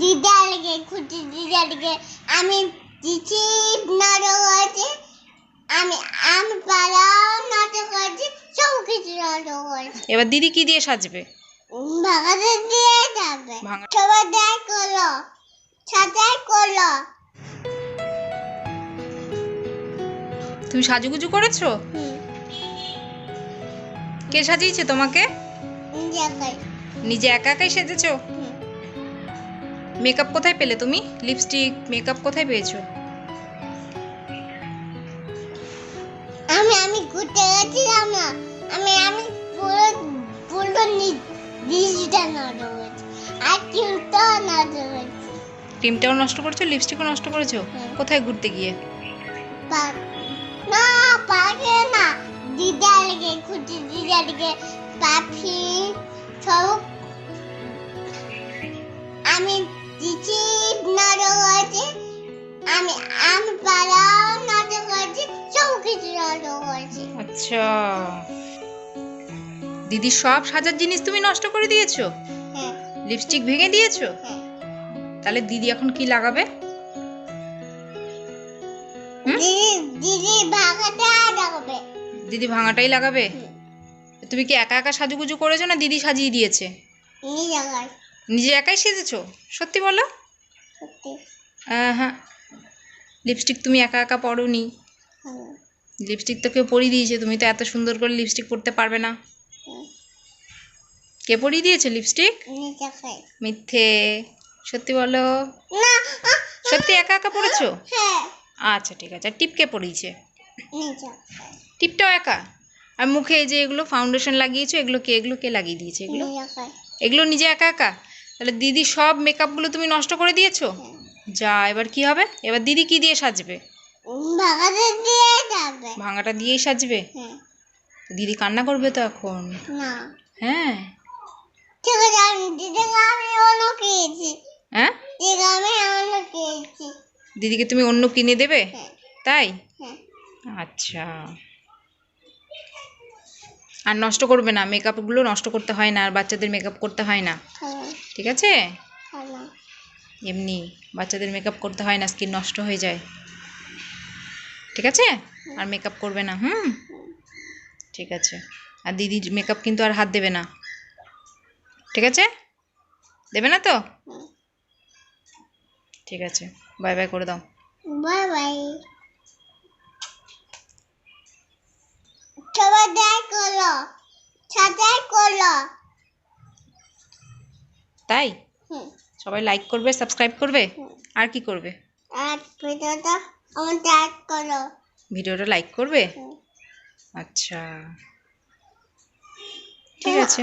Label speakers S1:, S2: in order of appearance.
S1: দিদারকে খুঁটি দিদারকে আমি দিচ্ছি নাটক করেছি আমি আমি পাড়াও নাটক করেছি সব কিছু নাটক করেছি
S2: এবার দিদি কি দিয়ে সাজবে?
S1: ভাগাতে দিয়ে যাবে। সবাই দেখ করল সাজাই করল।
S2: তুমি সাজুগুজু করেছ? কে সাজিয়েছে তোমাকে? নিজে একা একাই সেজেছো? মেকআপ কোথায় পেলে তুমি? লিপস্টিক মেকআপ কোথায় পেয়েছ?
S1: আমি আমি ঘুরতে গেছিলাম না। আমি আমি পুরো পুরো ডিজিটা নাটক করেছি। আর কিন্তু নাটক করেছি।
S2: ক্রিমটাও নষ্ট করেছ লিপস্টিকও নষ্ট করেছ? কোথায় ঘুরতে গিয়ে?
S1: না পাকে না। দিদারকে খুঁটি দিদারকে পাখি সব আমি দিচ্ছি নাটক আমি আমি পাড়াও নাটক সব কিছু নাটক
S2: আচ্ছা। দিদি সব সাজার জিনিস তুমি নষ্ট করে দিয়েছ?
S1: হ্যাঁ।
S2: লিপস্টিক ভেঙে দিয়েছ?
S1: হ্যাঁ।
S2: তাহলে দিদি এখন কি লাগাবে?
S1: দিদি দিদি ভাগাতে
S2: দিদি ভাঙাটাই লাগাবে? তুমি কি একা একা সাজুগুজু করেছ না দিদি সাজিয়ে দিয়েছে? নিজে একাই সেজেছো? সত্যি বলো? হ্যাঁ লিপস্টিক তুমি একা একা পরোনি।
S1: হুম,
S2: লিপস্টিক তো কেউ পরিয়ে দিয়েছে তুমি তো এত সুন্দর করে লিপস্টিক পরতে পারবে না। কে পরিয়ে দিয়েছে লিপস্টিক মিথ্যে। সত্যি বলো? সত্যি একা একা পড়েছো
S1: হ্যাঁ।
S2: আচ্ছা ঠিক আছে। আর টিপকে পরিয়েছে? টিপটাও একা? আর মুখে যে এগুলো ফাউন্ডেশন লাগিয়েছো এগুলো কে এগুলো কে লাগিয়ে দিয়েছে এগুলো? এগুলো নিজে একা একা? তাহলে দিদি সব মেকআপগুলো তুমি নষ্ট করে দিয়েছ। যা এবার কি হবে? এবার দিদি কি দিয়ে সাজবে? ভাঙাটা দিয়েই সাজবে? দিদি কান্না করবে তো এখন? হ্যাঁ। হ্যাঁ?
S1: দিদিকে
S2: তুমি অন্য কিনে দেবে?
S1: হ্যাঁ।
S2: তাই?
S1: হ্যাঁ।
S2: আচ্ছা। আর নষ্ট করবে না মেকআপগুলো নষ্ট করতে হয় না আর বাচ্চাদের মেকআপ করতে হয় না।
S1: হ্যাঁ
S2: ঠিক আছে? এমনি বাচ্চাদের মেকআপ করতে হয় না স্কিন নষ্ট হয়ে যায়। ঠিক আছে? আর মেকআপ করবে না হুম? ঠিক আছে। আর দিদি মেকআপ কিন্তু আর হাত দেবে না। ঠিক আছে? দেবে না তো? ঠিক আছে। বাই বাই করে দাও।
S1: বাই বাই সবাই করল সাজাই করল
S2: তাই?
S1: হুম।
S2: সবাই লাইক করবে সাবস্ক্রাইব করবে? আর কি করবে?
S1: আর ভিডিওটা করো।
S2: ভিডিওটা লাইক করবে? আচ্ছা। ঠিক আছে।